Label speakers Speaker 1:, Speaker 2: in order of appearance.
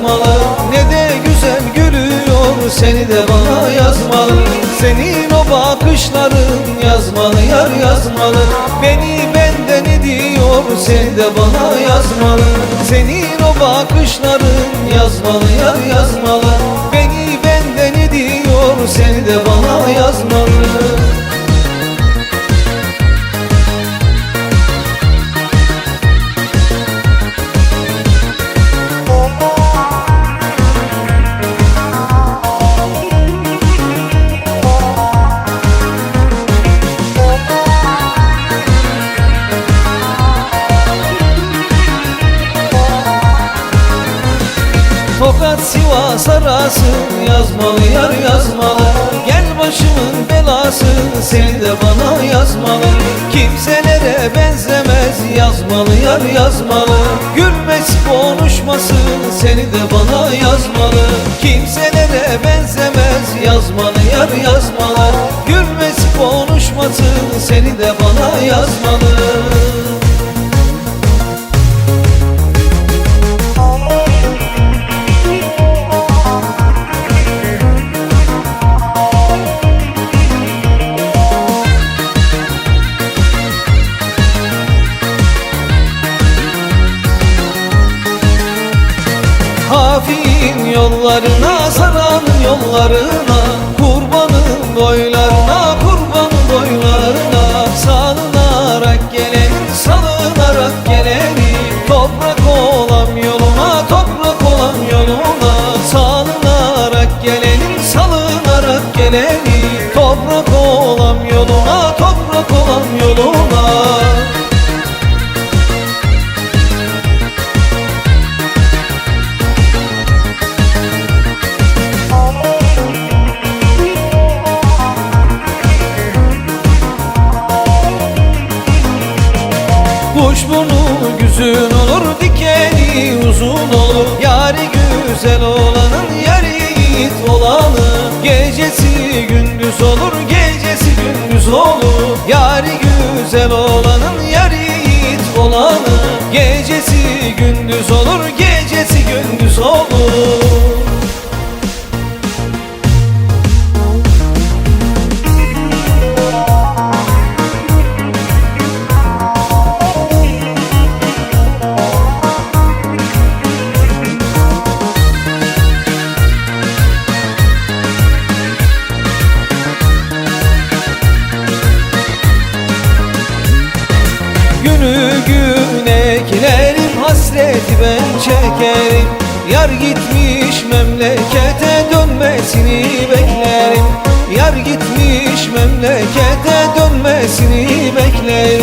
Speaker 1: yazmalı. Ne de güzel gülüyor seni de bana yazmalı. Senin o bakışların yazmalı yar yazmalı. Beni benden ediyor seni de bana yazmalı. Senin o bakışların yazmalı yar yazmalı. Beni benden ediyor seni de bana yazmalı Tokat Sivas arası yazmalı yar yazmalı. Gel başımın belası seni de bana yazmalı. Kimselere benzemez yazmalı yar yazmalı. Gülmesi konuşması seni de bana yazmalı. Kimselere benzemez yazmalı yar yazmalı. Gülmesi konuşması seni de bana yazmalı Hafin yollarına, saran yollarına Kurbanın boylarına, kurban boylarına Salınarak gelenin, salınarak geleni Toprak olan yoluna, toprak olan yoluna Salınarak gelenin, salınarak geleni Toprak olan yoluna, toprak olan yoluna Kuş burnu güzün olur dikeni uzun olur. Yari güzel olanın yari yiğit olanı Gecesi gündüz olur gecesi gündüz olur. Yari güzel olanın yari yiğit olanı Gecesi gündüz olur gecesi gündüz olur hasreti ben çekerim. Yar gitmiş memlekete dönmesini beklerim. Yar gitmiş memlekete dönmesini beklerim